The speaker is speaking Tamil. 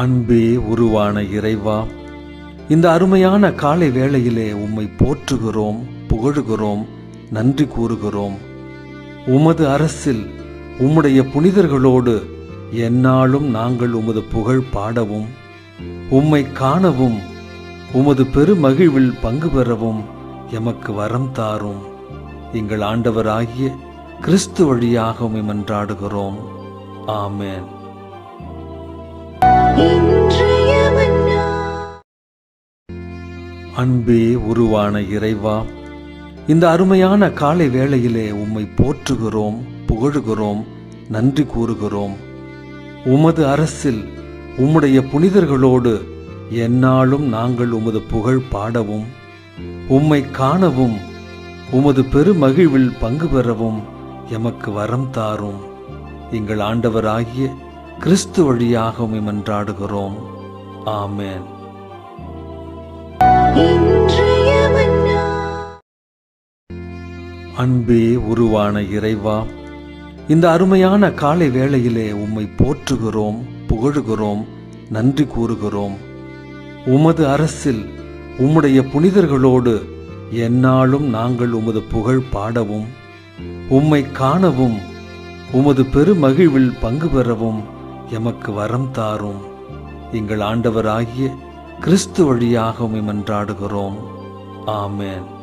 அன்பே உருவான இறைவா இந்த அருமையான காலை வேளையிலே உம்மை போற்றுகிறோம் புகழுகிறோம் நன்றி கூறுகிறோம். உமது அரசில் உம்முடைய புனிதர்களோடு எந்நாளும் நாங்கள் உமது புகழ் பாடவும் உம்மை காணவும் உமது பெருமகிழ்வில் பங்கு பெறவும் எமக்கு வரம் தாரும். எங்கள் ஆண்டவராகிய கிறிஸ்து வழியாக உம்மை மன்றாடுகிறோம். ஆமேன். அன்பே உருவான இறைவா இந்த அருமையான காலை வேளையிலே உம்மை போற்றுகிறோம் புகழுகிறோம் நன்றி கூறுகிறோம். உமது அரசில் உம்முடைய புனிதர்களோடு எந்நாளும் நாங்கள் உமது புகழ் பாடவும் உம்மை காணவும் உமது பெருமகிழ்வில் பங்கு பெறவும் எமக்கு வரம் தாரும். எங்கள் ஆண்டவராகிய கிறிஸ்து வழியாக உம்மை மன்றாடுகிறோம் ஆமேன். அன்பே உருவான இறைவா இந்த அருமையான காலை வேளையிலே உம்மை போற்றுகிறோம் புகழுகிறோம் நன்றி கூறுகிறோம். உமது அரசில் உம்முடைய புனிதர்களோடு எந்நாளும் நாங்கள் உமது புகழ் பாடவும் உம்மை காணவும் உமது பெருமகிழ்வில் பங்கு பெறவும் எமக்கு வரம் தாரும். எங்கள் ஆண்டவராகிய கிறிஸ்து வழியாக உம்மை மன்றாடுகிறோம். ஆமேன்.